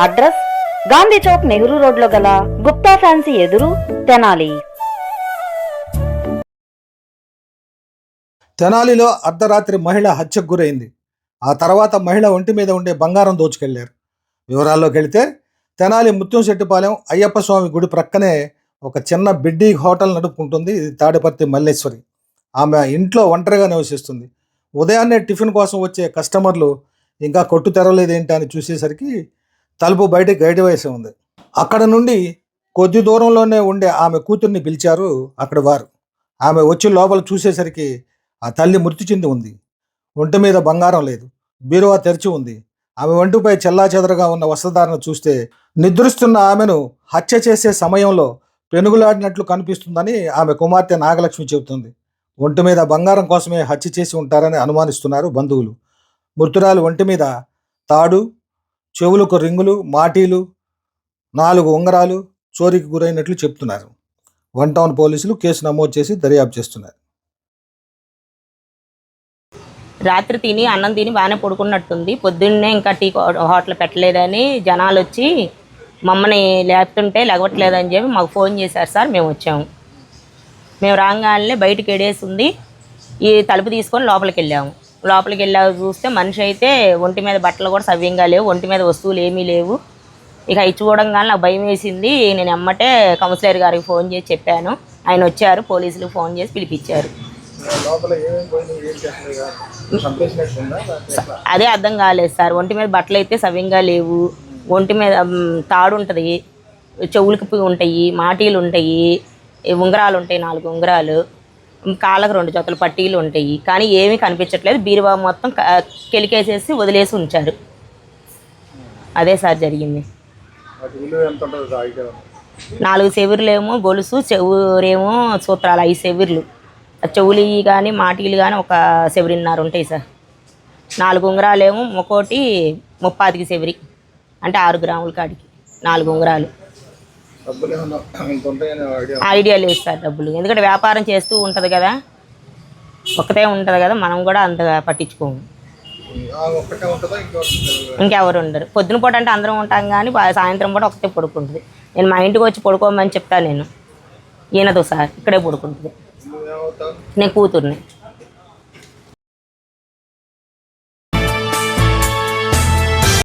Address Gandhi Chowk Nehru రోడ్లో గల Gupta fancy ఎదురు తెనాలి. తెనాలిలో అర్ధరాత్రి మహిళ హత్యకు గురైంది. ఆ తర్వాత మహిళ ఒంటి మీద ఉండే బంగారం దోచుకెళ్ళారు. వివరాల్లోకి వెళితే తెనాలి ముత్యంశెట్టిపాలెం అయ్యప్ప స్వామి గుడి ప్రక్కనే ఒక చిన్న బిడ్డీ హోటల్ నడుపుకుంటుంది. ఇది తాడిపర్తి మల్లేశ్వరి. ఆమె ఇంట్లో ఒంటరిగా నివసిస్తుంది. ఉదయాన్నే టిఫిన్ కోసం వచ్చే కస్టమర్లు ఇంకా కొట్టు తెరవలేదేంటి అని చూసేసరికి తలుపు బయట గైడ్ వేసి ఉంది. అక్కడ నుండి కొద్ది దూరంలోనే ఉండే ఆమె కూతుర్ని పిలిచారు అక్కడ వారు. ఆమె వచ్చి లోపల చూసేసరికి ఆ తల్లి మృతి చెంది ఉంది. ఒంటి మీద బంగారం లేదు. బీరువా తెరిచి ఉంది. ఆమె ఒంటిపై చెల్లాచెదరగా ఉన్న వస్త్రధారణ చూస్తే నిద్రిస్తున్న ఆమెను హత్య చేసే సమయంలో పెనుగులాడినట్లు కనిపిస్తుందని ఆమె కుమార్తె నాగలక్ష్మి చెబుతుంది. ఒంటి మీద బంగారం కోసమే హత్య చేసి ఉంటారని అనుమానిస్తున్నారు బంధువులు. మృతురాలు ఒంటి మీద తాడు చెవులకు రింగులు మాటీలు నాలుగు ఉంగరాలు చోరీకి గురైనట్లు చెప్తున్నారు. వన్ టౌన్ పోలీసులు కేసు నమోదు చేసి దర్యాప్తు చేస్తున్నారు. రాత్రి తిని అన్నం తిని బాగానే పడుకున్నట్టుంది. పొద్దున్నే ఇంకా టీ హోటల్ పెట్టలేదని జనాలు వచ్చి మమ్మల్ని లేపుతుంటే లేవట్లేదని చెప్పి మాకు ఫోన్ చేశారు సార్ మేము వచ్చాము మేము రాగానే బయటికి ఎడేసి ఉంది. ఈ తలుపు తీసుకొని లోపలికి వెళ్ళాము. లోపలికి వెళ్ళా చూస్తే మనిషి అయితే ఒంటి మీద బట్టలు కూడా సవ్యంగా లేవు ఒంటి మీద వస్తువులు ఏమీ లేవు. ఇక అవి చూడంగానే నాకు భయం వేసింది. నేను ఎమ్మటే కౌన్సిలర్ గారికి ఫోన్ చేసి చెప్పాను. ఆయన వచ్చారు పోలీసులకు ఫోన్ చేసి పిలిపించారు. అదే అర్థం కాలేదు సార్. ఒంటి మీద బట్టలు అయితే సవ్యంగా లేవు. ఒంటి మీద తాడు ఉంటుంది. చెవులకి ఉంటాయి మాటీలు ఉంటాయి ఉంగరాలు ఉంటాయి నాలుగు ఉంగరాలు. కాళ్ళకు రెండు జతలు పట్టీలు ఉంటాయి. కానీ ఏమీ కనిపించట్లేదు. బీరువా మొత్తం కెలికేసేసి వదిలేసి ఉంచారు. అదే సార్ జరిగింది. నాలుగు చెవురులేమో గొలుసు చెవురేమో సూత్రాలు ఐదు చెవుర్లు. చెవులు కానీ మాటీలు కానీ ఒక చెవిరిన్నర ఉంటాయి సార్. నాలుగు ఉంగరాలేమో ఒక్కోటి ముప్పాతికి చెవిరి. అంటే ఆరు గ్రాముల కాడికి నాలుగు ఉంగరాలు. ఐడియా. లేదు సార్ డబ్బులు. ఎందుకంటే వ్యాపారం చేస్తూ ఉంటుంది కదా. ఒక్కటే ఉంటుంది కదా మనం కూడా అంతగా పట్టించుకోము. ఇంకెవరు ఉండరు? పొద్దున పూట అంటే అందరం ఉంటాం కానీ సాయంత్రం పూట ఒకటే పడుకుంటుంది. నేను మా ఇంటికి వచ్చి పడుకోమని చెప్తాను నేను. ఈయనతో సార్ ఇక్కడే పడుకుంటుంది. నేను కూతుర్ని.